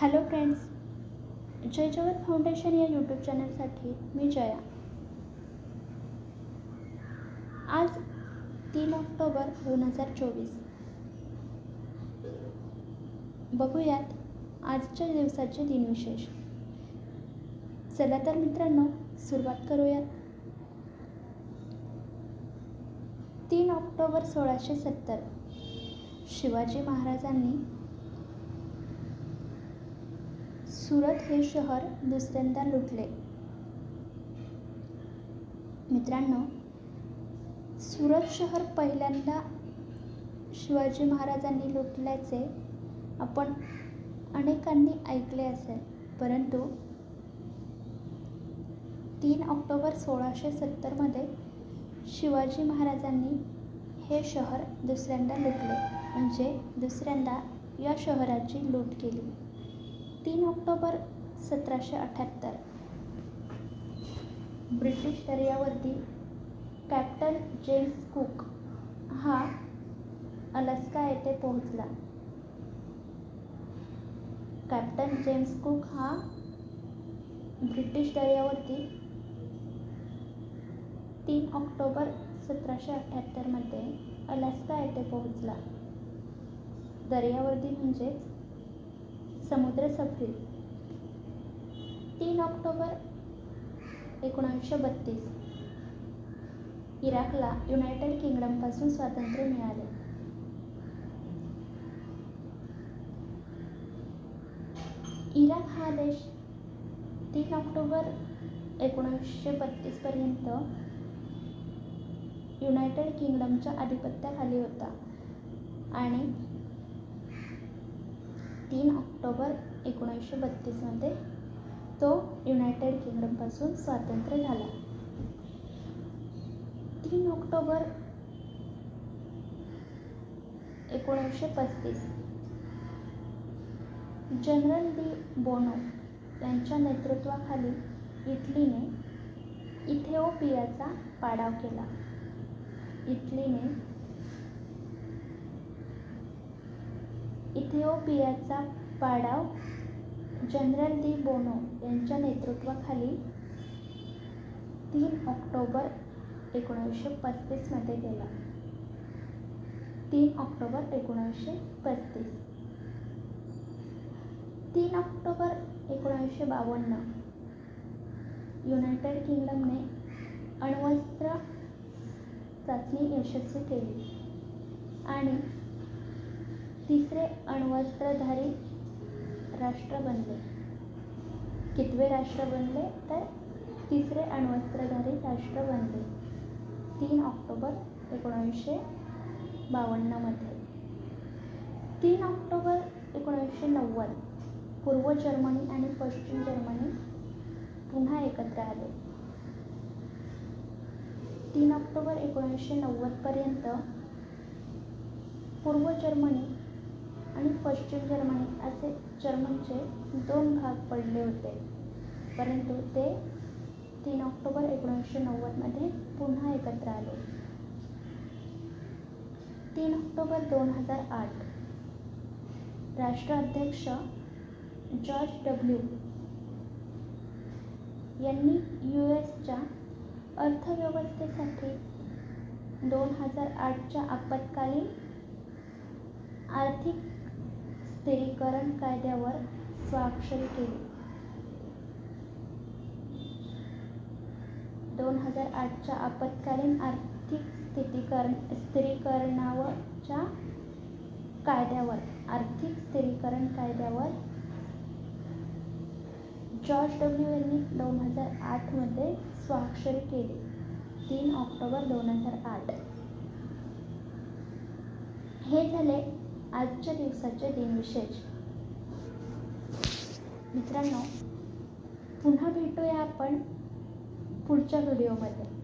Hello friends जय जगत foundation या YouTube चॅनलसाठी मी जया. आज तीन ऑक्टोबर दोन हजार चोवीस. बघूयात आजच्या दिवसाचे दिनविशेष. चला तर मित्रांनो सुरुवात करूयात. तीन ऑक्टोबर सोळाशे सत्तर. शिवाजी महाराजांनी सुरत हे शहर दुसऱ्यांदा लुटले. मित्रांनो सुरत शहर पहिल्यांदा शिवाजी महाराजांनी लुटल्याचे आपण अनेकांनी ऐकले असेल. परंतु तीन ऑक्टोबर सोळाशे सत्तरमध्ये शिवाजी महाराजांनी हे शहर दुसऱ्यांदा लुटले. म्हणजे दुसऱ्यांदा या शहराची लूट केली. तीन ऑक्टोबर सतराशे अठ्ठ्याहत्तर ब्रिटिश दर्यावरती कॅप्टन जेम्स कुक हा अलास्का येथे पोहोचला. कॅप्टन जेम्स कुक हा ब्रिटिश दर्यावरती तीन ऑक्टोबर सतराशे अठ्ठ्याहत्तरमध्ये अलास्का येथे पोहोचला. दर्यावरती म्हणजेच समुद्र सफरी तीन ऑक्टोबर एकोणीसशे बत्तीस. इराकला युनायटेड किंगडमपासून स्वातंत्र्य मिळाले. इराक हा देश तीन ऑक्टोबर एकोणीसशे बत्तीसपर्यंत युनायटेड किंगडमच्या आधिपत्याखाली होता आणि तीन ऑक्टोबर एकोणीसशे बत्तीसमध्ये तो युनायटेड किंगडमपासून स्वातंत्र्य झाला. तीन ऑक्टोबर एकोणीसशे पस्तीस जनरल दी बोनो यांच्या नेतृत्वाखाली इटलीने इथिओपियाचा पाडाव केला. इटलीने इथिओपियाचा पाडाव जनरल दी बोनो यांच्या नेतृत्वाखाली तीन ऑक्टोबर एकोणीसशे पस्तीसमध्ये केला तीन ऑक्टोबर एकोणीसशे पस्तीस. तीन ऑक्टोबर एकोणीसशे बावन्न. युनायटेड किंगडमने अण्वस्त्र चाचणी यशस्वी केली आणि तिसरे अण्वस्त्रधारी राष्ट्र बनले. कितवे राष्ट्र बनले? तर तिसरे अण्वस्त्रधारी राष्ट्र बनले. तीन ऑक्टोबर एकोणीसशे बावन्नमध्ये. तीन ऑक्टोबर एकोणीसशे नव्वद पूर्व जर्मनी आणि पश्चिम जर्मनी पुन्हा एकत्र आले. तीन ऑक्टोबर एकोणीसशे नव्वदपर्यंत पूर्व जर्मनी आणि पश्चिम जर्मनी असे जर्मनचे दोन भाग पडले होते. परंतु ते तीन ऑक्टोबर एकोणीसशे नव्वदमध्ये पुन्हा एकत्र आले. तीन ऑक्टोबर दोन हजार आठ राष्ट्राध्यक्ष जॉर्ज डब्ल्यू यांनी यू एसच्या अर्थव्यवस्थेसाठी दोन हजार आठच्या आपत्कालीन आर्थिक स्थिरीकरण कायद्यावर स्वाक्षरी केली. दोन हजार आठच्या आपत्कालीन आर्थिक स्थितीकरण स्थिरीकरणावरच्या कायद्यावर आर्थिक स्थिरीकरण कायद्यावर. जॉर्ज डब्ल्यू यांनी दोन हजार आठमध्ये स्वाक्षरी केली. तीन ऑक्टोबर दोन हजार आठ हे झाले आजच्या दिवसाचे दिनविशेष मित्रांनो पुन्हा भेटूया आपण पुढच्या व्हिडिओमध्ये.